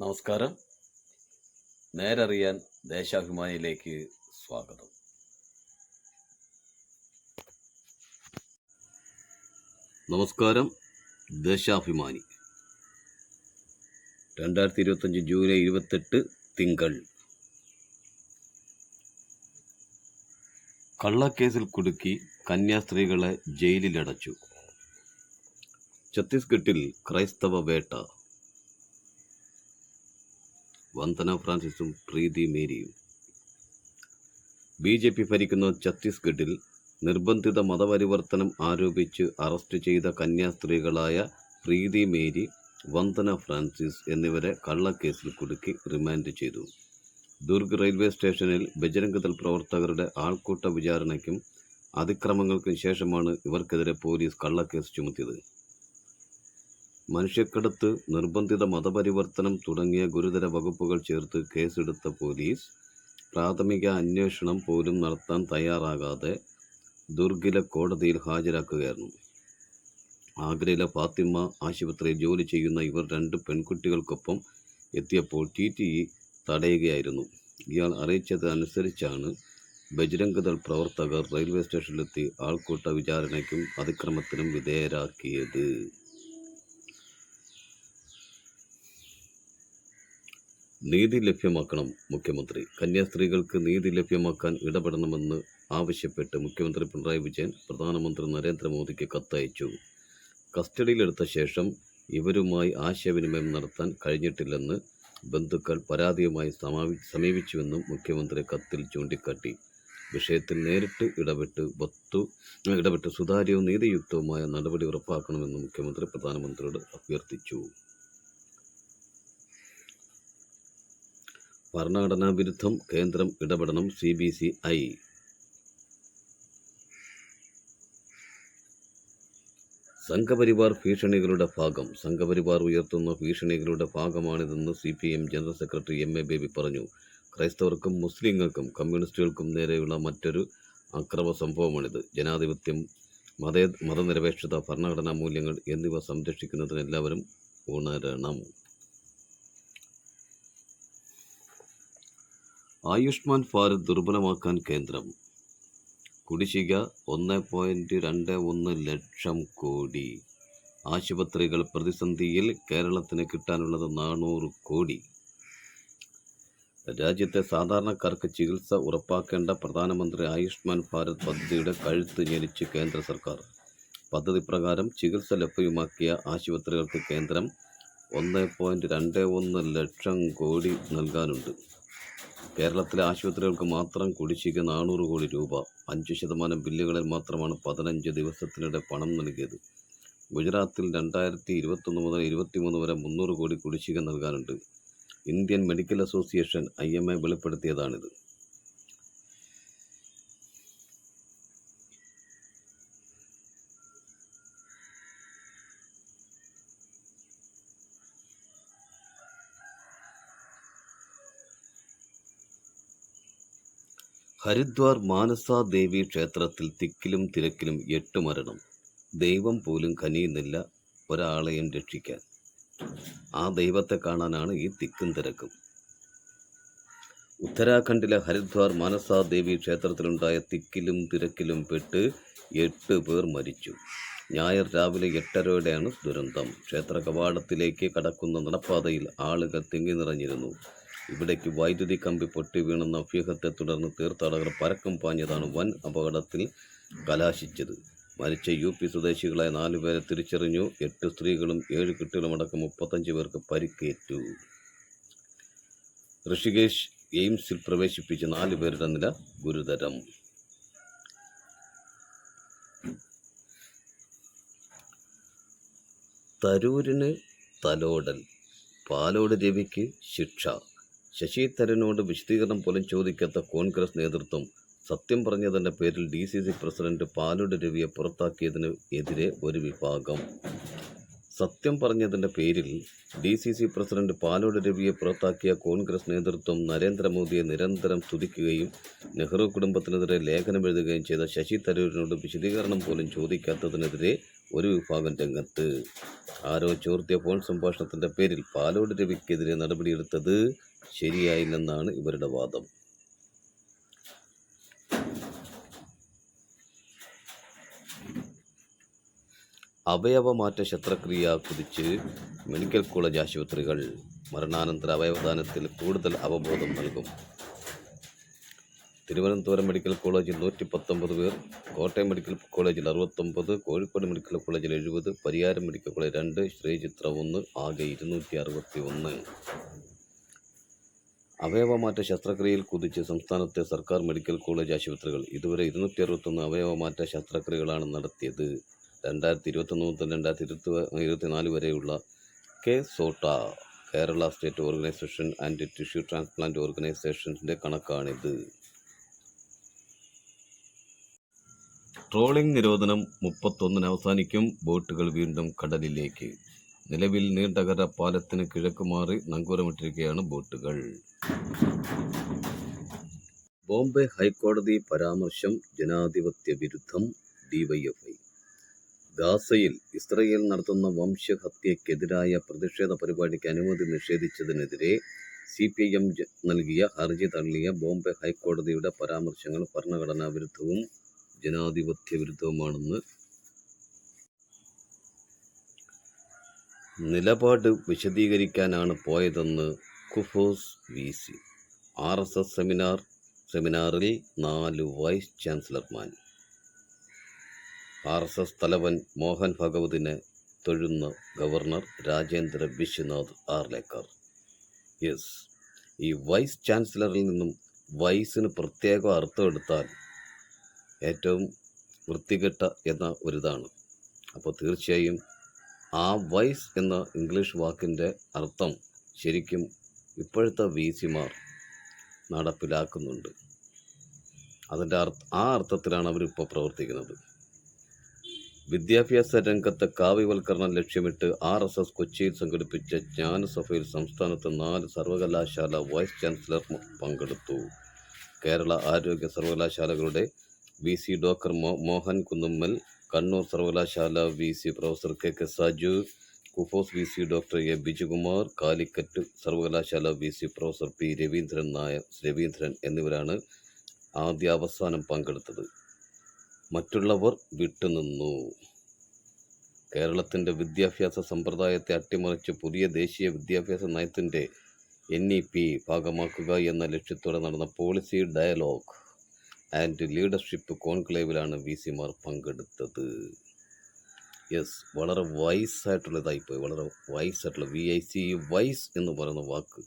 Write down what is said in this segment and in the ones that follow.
നമസ്കാരം. നേരറിയാൻ ദേശാഭിമാനിയിലേക്ക് സ്വാഗതം. നമസ്കാരം ദേശാഭിമാനി. രണ്ടായിരത്തി ഇരുപത്തഞ്ച് ജൂലൈ ഇരുപത്തെട്ട് തിങ്കൾ. കള്ളക്കേസിൽ കുടുക്കി കന്യാസ്ത്രീകളെ ജയിലിലടച്ചു. ഛത്തീസ്ഗഡിൽ ക്രൈസ്തവ വേട്ട. വന്ദന ഫ്രാൻസിസും പ്രീതി മേരിയും. ബി ജെ പി ഭരിക്കുന്ന ഛത്തീസ്ഗഡിൽ നിർബന്ധിത മതപരിവർത്തനം ആരോപിച്ച് അറസ്റ്റ് ചെയ്ത കന്യാസ്ത്രീകളായ പ്രീതി മേരി വന്ദന ഫ്രാൻസിസ് എന്നിവരെ കള്ളക്കേസിൽ കുടുക്കി റിമാൻഡ് ചെയ്തു. ദുർഗ് റെയിൽവേ സ്റ്റേഷനിൽ ബജരംഗദൾ പ്രവർത്തകരുടെ ആൾക്കൂട്ട വിചാരണയ്ക്കും അതിക്രമങ്ങൾക്കും ശേഷമാണ് ഇവർക്കെതിരെ പോലീസ് കള്ളക്കേസ് ചുമത്തിയത്. മനുഷ്യക്കടത്ത് നിർബന്ധിത മതപരിവർത്തനം തുടങ്ങിയ ഗുരുതര വകുപ്പുകൾ ചേർത്ത് കേസെടുത്ത പോലീസ് പ്രാഥമിക അന്വേഷണം പോലും നടത്താൻ തയ്യാറാകാതെ ദുർഗില കോടതിയിൽ ഹാജരാക്കുകയായിരുന്നു. ആഗ്രയിലെ ഫാത്തിമ ആശുപത്രിയിൽ ജോലി ചെയ്യുന്ന ഇവർ രണ്ട് പെൺകുട്ടികൾക്കൊപ്പം എത്തിയപ്പോൾ ടി ടി തടയുകയായിരുന്നു. ഇയാൾ അറിയിച്ചത് അനുസരിച്ചാണ് ബജ്രംഗദൾ പ്രവർത്തകർ റെയിൽവേ സ്റ്റേഷനിലെത്തി ആൾക്കൂട്ട വിചാരണയ്ക്കും അതിക്രമത്തിനും വിധേയരാക്കിയത്. നീതി ലഭ്യമാക്കണം മുഖ്യമന്ത്രി. കന്യാസ്ത്രീകൾക്ക് നീതി ലഭ്യമാക്കാൻ ഇടപെടണമെന്ന് ആവശ്യപ്പെട്ട് മുഖ്യമന്ത്രി പിണറായി വിജയൻ പ്രധാനമന്ത്രി നരേന്ദ്രമോദിക്ക് കത്തയച്ചു. കസ്റ്റഡിയിലെടുത്ത ശേഷം ഇവരുമായി ആശയവിനിമയം നടത്താൻ കഴിഞ്ഞിട്ടില്ലെന്ന് ബന്ധുക്കൾ പരാതിയുമായി സമീപിച്ചുവെന്നും മുഖ്യമന്ത്രി കത്തിൽ ചൂണ്ടിക്കാട്ടി. വിഷയത്തിൽ നേരിട്ട് ഇടപെട്ട് വസ്തു ഇടപെട്ട് സുതാര്യവും നീതിയുക്തവുമായ നടപടി ഉറപ്പാക്കണമെന്നും മുഖ്യമന്ത്രി പ്രധാനമന്ത്രിയോട് അഭ്യർത്ഥിച്ചു. ഭരണഘടനാ വിരുദ്ധം കേന്ദ്രം ഇടപെടണം C B C I. Sangh Parivar ഭീഷണികളുടെ ഭാഗം. സംഘപരിവാർ ഉയർത്തുന്ന ഭീഷണികളുടെ ഭാഗമാണിതെന്ന് C P M general secretary M A Baby പറഞ്ഞു. ക്രൈസ്തവർക്കും മുസ്ലിങ്ങൾക്കും കമ്മ്യൂണിസ്റ്റുകൾക്കും നേരെയുള്ള മറ്റൊരു അക്രമ സംഭവമാണിത്. ജനാധിപത്യം മത മതനിരപേക്ഷത ഭരണഘടനാ മൂല്യങ്ങൾ എന്നിവ സംരക്ഷിക്കുന്നതിന് എല്ലാവരും ഉണരണം ആയുഷ്മാൻ ഭാരത് ദുർബലമാക്കാൻ കേന്ദ്രം. കുടിശ്ശിക ഒന്ന് പോയിന്റ് രണ്ട് ഒന്ന് ലക്ഷം കോടി. ആശുപത്രികൾ പ്രതിസന്ധിയിൽ കേരളത്തിന് കിട്ടാനുള്ളത് നാനൂറ് കോടി. രാജ്യത്തെ സാധാരണക്കാർക്ക് ചികിത്സ ഉറപ്പാക്കേണ്ട പ്രധാനമന്ത്രി ആയുഷ്മാൻ ഭാരത് പദ്ധതിയുടെ കഴുത്ത് ഞെരിച്ച് കേന്ദ്ര സർക്കാർ. പദ്ധതി പ്രകാരം ചികിത്സ ലഭ്യമാക്കിയ ആശുപത്രികൾക്ക് കേന്ദ്രം ഒന്ന് പോയിന്റ് രണ്ട് ഒന്ന് ലക്ഷം കോടി നൽകാനുണ്ട്. കേരളത്തിലെ ആശുപത്രികൾക്ക് മാത്രം കുടിശ്ശിക നാനൂറ് കോടി രൂപ അഞ്ച് ശതമാനം ബില്ലുകളിൽ മാത്രമാണ് പതിനഞ്ച് ദിവസത്തിനിടെ പണം നൽകിയത്. ഗുജറാത്തിൽ രണ്ടായിരത്തി ഇരുപത്തൊന്ന് മുതൽ ഇരുപത്തിമൂന്ന് വരെ മുന്നൂറ് കോടി കുടിശ്ശിക നൽകാനുണ്ട്. Indian Medical Association I M A വെളിപ്പെടുത്തിയതാണിത്. Haridwar Mansa Devi ക്ഷേത്രത്തിൽ തിക്കിലും തിരക്കിലും എട്ട് മരണം. ദൈവം പോലും കനിയുന്നില്ല ഒരാളെയും രക്ഷിക്കാൻ. ആ ദൈവത്തെ കാണാനാണ് ഈ തിക്കും തിരക്കും. ഉത്തരാഖണ്ഡിലെ ഹരിദ്വാർ മാനസാദേവി ക്ഷേത്രത്തിലുണ്ടായ തിക്കിലും തിരക്കിലും പെട്ട് എട്ട് പേർ മരിച്ചു. ഞായർ രാവിലെ എട്ടരയോടെയാണ് ദുരന്തം. ക്ഷേത്ര കവാടത്തിലേക്ക് കടക്കുന്ന നടപ്പാതയിൽ ആളുകൾ തിങ്ങി നിറഞ്ഞിരുന്നു. ഇവിടേക്ക് വൈദ്യുതി കമ്പി പൊട്ടി വീണെന്ന അഭ്യൂഹത്തെ തുടർന്ന് തീർത്ഥാടകർ പരക്കം പാഞ്ഞതാണ് വൻ അപകടത്തിൽ കലാശിച്ചത്. മരിച്ച യു പി സ്വദേശികളായ നാലുപേരെ തിരിച്ചറിഞ്ഞു. എട്ട് സ്ത്രീകളും ഏഴ് കുട്ടികളും അടക്കം മുപ്പത്തഞ്ച് പേർക്ക് പരിക്കേറ്റു. ഋഷികേശ് എയിംസിൽ പ്രവേശിപ്പിച്ച നാല് പേരുടെ നില ഗുരുതരം. തരൂരിന് തലോടൽ പാലോട് രവിക്ക് ശിക്ഷ. ശശി തരൂരിനോട് വിശദീകരണം പോലും ചോദിക്കാത്ത കോൺഗ്രസ് നേതൃത്വം സത്യം പറഞ്ഞതിന്റെ പേരിൽ D C C president Palode രവിയെ പുറത്താക്കിയതിന് എതിരെ ഒരു വിഭാഗം. സത്യം പറഞ്ഞതിന്റെ പേരിൽ D C C president Palode രവിയെ പുറത്താക്കിയ കോൺഗ്രസ് നേതൃത്വം നരേന്ദ്രമോദിയെ നിരന്തരം സ്തുതിക്കുകയും നെഹ്റു കുടുംബത്തിനെതിരെ ലേഖനം എഴുതുകയും ചെയ്ത ശശി തരൂരിനോട് വിശദീകരണം പോലും ചോദിക്കാത്തതിനെതിരെ ഒരു വിഭാഗം രംഗത്ത്. ആരോ ചോർത്തിയ ഫോൺ സംഭാഷണത്തിന്റെ പേരിൽ പാലോട് രവിക്കെതിരെ നടപടിയെടുത്തത് ശരിയായില്ലെന്നാണ് ഇവരുടെ വാദം. അവയവമാറ്റ ശസ്ത്രക്രിയ കുതിച്ച് മെഡിക്കൽ കോളേജ് ആശുപത്രികൾ. മരണാനന്തര അവയവദാനത്തിൽ കൂടുതൽ അവബോധം നൽകും. തിരുവനന്തപുരം മെഡിക്കൽ കോളേജിൽ നൂറ്റി പത്തൊമ്പത് പേർ കോട്ടയം മെഡിക്കൽ കോളേജിൽ അറുപത്തൊമ്പത് കോഴിക്കോട് മെഡിക്കൽ കോളേജിൽ എഴുപത് പരിയാരം മെഡിക്കൽ കോളേജ് രണ്ട് ശ്രീചിത്ര ഒന്ന് ആകെ ഇരുന്നൂറ്റി അറുപത്തി ഒന്ന് അവയവമാറ്റ ശസ്ത്രക്രിയയിൽ കുതിച്ച് സംസ്ഥാനത്തെ സർക്കാർ മെഡിക്കൽ കോളേജ് ആശുപത്രികൾ. ഇതുവരെ ഇരുന്നൂറ്റി അറുപത്തൊന്ന് അവയവമാറ്റ ശസ്ത്രക്രിയകളാണ് നടത്തിയത്. രണ്ടായിരത്തി ഇരുപത്തൊന്ന് മുതൽ രണ്ടായിരത്തി ഇരുപത്തി ഇരുപത്തിനാല് വരെയുള്ള K SOTTO Kerala state organisation and tissue transplant ഓർഗനൈസേഷന്റെ കണക്കാണിത്. ട്രോളിംഗ് നിരോധനം മുപ്പത്തൊന്നിന് അവസാനിക്കും. ബോട്ടുകൾ വീണ്ടും കടലിലേക്ക്. നിലവിൽ നീണ്ടകര പാലത്തിന് കിഴക്ക് മാറി നങ്കൂരമിട്ടിരിക്കുകയാണ് ബോട്ടുകൾ. ബോംബെ ഹൈക്കോടതി പരാമർശം ജനാധിപത്യ വിരുദ്ധം ഡിവൈഎഫ്ഐ ഗാസയിൽ ഇസ്രയേൽ നടത്തുന്ന വംശഹത്യക്കെതിരായ പ്രതിഷേധ പരിപാടിക്ക് അനുമതി നിഷേധിച്ചതിനെതിരെ സി പി എം നൽകിയ ഹർജി തള്ളിയ ബോംബെ ഹൈക്കോടതിയുടെ പരാമർശങ്ങൾ ഭരണഘടനാ വിരുദ്ധവും ജനാധിപത്യ വിരുദ്ധവുമാണെന്ന് നിലപാട് വിശദീകരിക്കാനാണ് പോയതെന്ന് KUFOS V C. R S S seminar സെമിനാറിൽ നാല് വൈസ് ചാൻസലർമാൻ ആർ എസ് എസ് തലവൻ മോഹൻ ഭഗവതിനെ തൊഴുന്ന ഗവർണർ രാജേന്ദ്ര വിശ്വനാഥ് ആർലേക്കർ. യെസ് ഈ വൈസ് ചാൻസലറിൽ നിന്നും വൈസിന് പ്രത്യേക അർത്ഥം എടുത്താൽ ഏറ്റവും വൃത്തികെട്ട എന്ന ഒരിതാണ്. അപ്പോൾ തീർച്ചയായും ആ വൈസ് എന്ന ഇംഗ്ലീഷ് വാക്കിന്റെ അർത്ഥം ശരിക്കും ഇപ്പോഴത്തെ വി സിമാർ നടപ്പിലാക്കുന്നുണ്ട്. അതിന്റെ അർത്ഥ ആ അർത്ഥത്തിലാണ് അവരിപ്പോൾ പ്രവർത്തിക്കുന്നത്. വിദ്യാഭ്യാസ രംഗത്തെ കാവ്യവൽക്കരണം ലക്ഷ്യമിട്ട് ആർ എസ് എസ് കൊച്ചിയിൽ സംഘടിപ്പിച്ച ജ്ഞാനസഭയിൽ സംസ്ഥാനത്ത് നാല് സർവകലാശാല വൈസ് ചാൻസലർ പങ്കെടുത്തു. കേരള ആരോഗ്യ സർവകലാശാലകളുടെ V C doctor Mohan Kunnummal Kannur സർവകലാശാല V C professor K K Saju KUFOS V C doctor A Bijukumar Calicut സർവകലാശാല V C professor P Raveendran Nair Raveendran എന്നിവരാണ് ആദ്യ അവസാനം പങ്കെടുത്തത്. മറ്റുള്ളവർ വിട്ടുനിന്നു. കേരളത്തിന്റെ വിദ്യാഭ്യാസ സമ്പ്രദായത്തെ അട്ടിമറിച്ച് പുതിയ ദേശീയ വിദ്യാഭ്യാസ നയത്തിന്റെ എൻ ഇ പി ഭാഗമാക്കുക എന്ന ലക്ഷ്യത്തോടെ നടന്ന പോളിസി ഡയലോഗ് ആൻഡ് ലീഡർഷിപ്പ് കോൺക്ലേവിലാണ് വി സിമാർ പങ്കെടുത്തത്. യെസ് വളരെ വൈസ് ആയിട്ടുള്ള ഇതായിപ്പോയി വളരെ വൈസ് ആയിട്ടുള്ള വി ഐ സി വൈസ് എന്ന് പറയുന്ന വാക്ക്.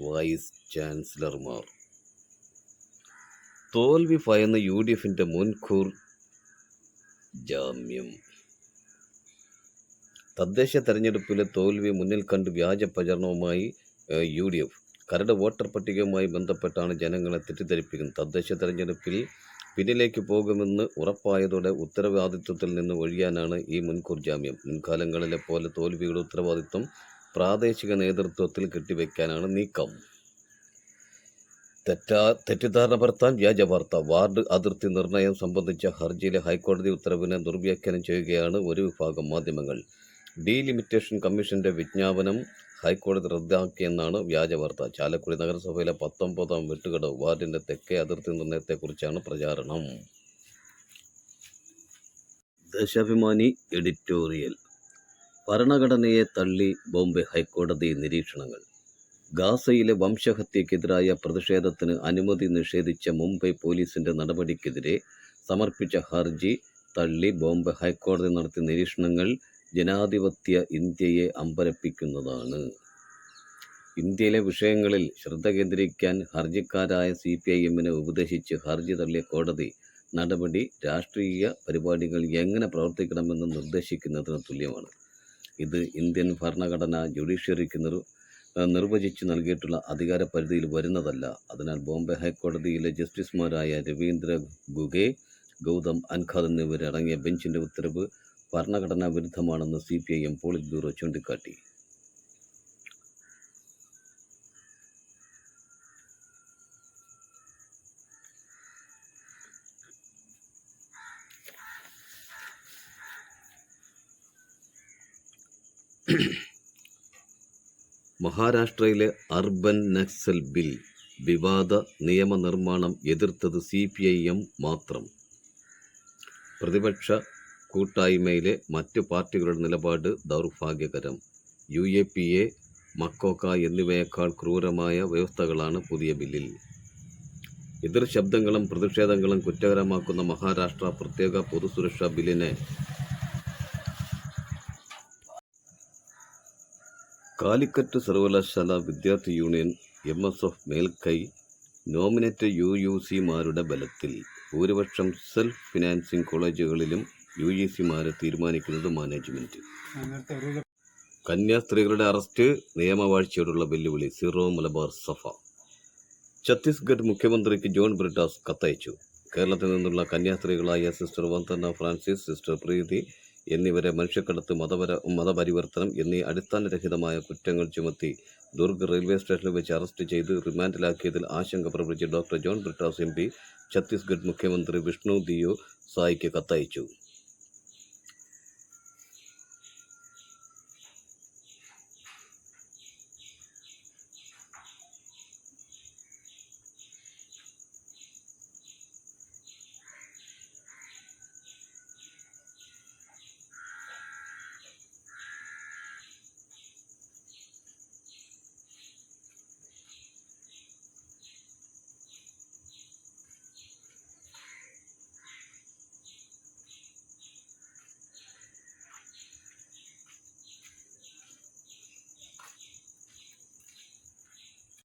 വൈസ് ചാൻസലർമാർ. തോൽവി ഭയന്ന യു ഡി എഫിന്റെ മുൻകൂർ ജാമ്യം. തദ്ദേശ തെരഞ്ഞെടുപ്പിലെ തോൽവി മുന്നിൽ കണ്ട് വ്യാജ പ്രചരണവുമായി യു ഡി എഫ്. കരട് വോട്ടർ പട്ടികയുമായി ബന്ധപ്പെട്ടാണ് ജനങ്ങളെ തെറ്റിദ്ധരിപ്പിക്കുന്നത്. തദ്ദേശ തെരഞ്ഞെടുപ്പിൽ പിന്നിലേക്ക് പോകുമെന്ന് ഉറപ്പായതോടെ ഉത്തരവാദിത്വത്തിൽ നിന്ന് ഒഴിയാനാണ് ഈ മുൻകൂർ ജാമ്യം. മുൻകാലങ്ങളിലെ പോലെ തോൽവിയുടെ ഉത്തരവാദിത്വം പ്രാദേശിക നേതൃത്വത്തിൽ കെട്ടിവെക്കാനാണ് നീക്കം. തെറ്റാ തെറ്റിദ്ധാരണ പരത്താൻ വ്യാജ വാർത്ത വാർഡ് അതിർത്തി നിർണയം സംബന്ധിച്ച ഹർജിയിലെ ഹൈക്കോടതി ഉത്തരവിനെ ദുർവ്യാഖ്യാനം ചെയ്യുകയാണ് ഒരു വിഭാഗം മാധ്യമങ്ങൾ. ഡീലിമിറ്റേഷൻ കമ്മീഷന്റെ വിജ്ഞാപനം ഹൈക്കോടതി റദ്ദാക്കിയെന്നാണ് വ്യാജ വാർത്ത ചാലക്കുടി നഗരസഭയിലെ പത്തൊമ്പതാം വെട്ടുകട വാർഡിന്റെ തെക്കേ അതിർത്തി നിർണയത്തെക്കുറിച്ചാണ് പ്രചാരണം. ദശാഭിമാനി എഡിറ്റോറിയൽ. ഭരണഘടനയെ തള്ളി ബോംബെ ഹൈക്കോടതി നിരീക്ഷണങ്ങൾ. ഗാസയിലെ വംശഹത്യക്കെതിരായ പ്രതിഷേധത്തിന് അനുമതി നിഷേധിച്ച മുംബൈ പോലീസിന്റെ നടപടിക്കെതിരെ സമർപ്പിച്ച ഹർജി തള്ളി ബോംബെ ഹൈക്കോടതി നടത്തിയ നിരീക്ഷണങ്ങൾ ജനാധിപത്യ ഇന്ത്യയെ അമ്പരപ്പിക്കുന്നതാണ്. ഇന്ത്യയിലെ വിഷയങ്ങളിൽ ശ്രദ്ധ കേന്ദ്രീകരിക്കാൻ ഹർജിക്കാരായ സി പി ഐ എമ്മിനെ ഉപദേശിച്ച് ഹർജി തള്ളിയ കോടതി നടപടി രാഷ്ട്രീയ പരിപാടികൾ എങ്ങനെ പ്രവർത്തിക്കണമെന്ന് നിർദ്ദേശിക്കുന്നതിന് തുല്യമാണ്. ഇത് ഇന്ത്യൻ ഭരണഘടന ജുഡീഷ്യറിക്ക് നിർ നിർവചിച്ച് നൽകിയിട്ടുള്ള അധികാര പരിധിയിൽ വരുന്നതല്ല. അതിനാൽ ബോംബെ ഹൈക്കോടതിയിലെ ജസ്റ്റിസുമാരായ രവീന്ദ്ര ഗുഗെ ഗൗതം അൻഖാദ് എന്നിവരടങ്ങിയ ബെഞ്ചിന്റെ ഉത്തരവ് ഭരണഘടനാ വിരുദ്ധമാണെന്ന് C P I M politburo ചൂണ്ടിക്കാട്ടി. മഹാരാഷ്ട്രയിലെ അർബൻ നക്സൽ ബിൽ വിവാദ നിയമനിർമ്മാണം എതിർത്തത് സി പി ഐ എം മാത്രം. പ്രതിപക്ഷ കൂട്ടായ്മയിലെ മറ്റ് പാർട്ടികളുടെ നിലപാട് ദൗർഭാഗ്യകരം. U A P A MCOCA എന്നിവയേക്കാൾ ക്രൂരമായ വ്യവസ്ഥകളാണ് പുതിയ ബില്ലിൽ. എതിർ ശബ്ദങ്ങളും പ്രതിഷേധങ്ങളും കുറ്റകരമാക്കുന്ന മഹാരാഷ്ട്ര പ്രത്യേക പൊതുസുരക്ഷാ ബില്ലിനെ കാലിക്കറ്റ് സർവകലാശാല വിദ്യാർത്ഥി യൂണിയൻ എം എസ് എഫ് മേൽക്കൈ നോമിനേറ്റ് യു യു സിമാരുടെ ബലത്തിൽ. ഭൂരിപക്ഷം സെൽഫ് ഫിനാൻസിംഗ് കോളേജുകളിലും യു ജി സിമാരെ തീരുമാനിക്കുന്നത് മാനേജ്മെന്റ്. കന്യാസ്ത്രീകളുടെ അറസ്റ്റ് നിയമവാഴ്ചയോടുള്ള വെല്ലുവിളി സിറോ മലബാർ സഫ ഛത്തീസ്ഗഡ് മുഖ്യമന്ത്രിക്ക് ജോൺ ബ്രിട്ടാസ് കത്തയച്ചു. കേരളത്തിൽ നിന്നുള്ള കന്യാസ്ത്രീകളായ sister Vandana Francis sister Preethi എന്നിവരെ മനുഷ്യക്കടത്ത് മതപര മതപരിവർത്തനം എന്നീ അടിസ്ഥാനരഹിതമായ കുറ്റങ്ങൾ ചുമത്തി ദുർഗ് റെയിൽവേ സ്റ്റേഷനിൽ വെച്ച് അറസ്റ്റ് ചെയ്ത് റിമാൻഡിലാക്കിയതിൽ ആശങ്ക പ്രകടിപ്പിച്ച doctor John Brittas M P Chhattisgarh മുഖ്യമന്ത്രി വിഷ്ണു ദിയോ സായിക്ക് കത്തയച്ചു.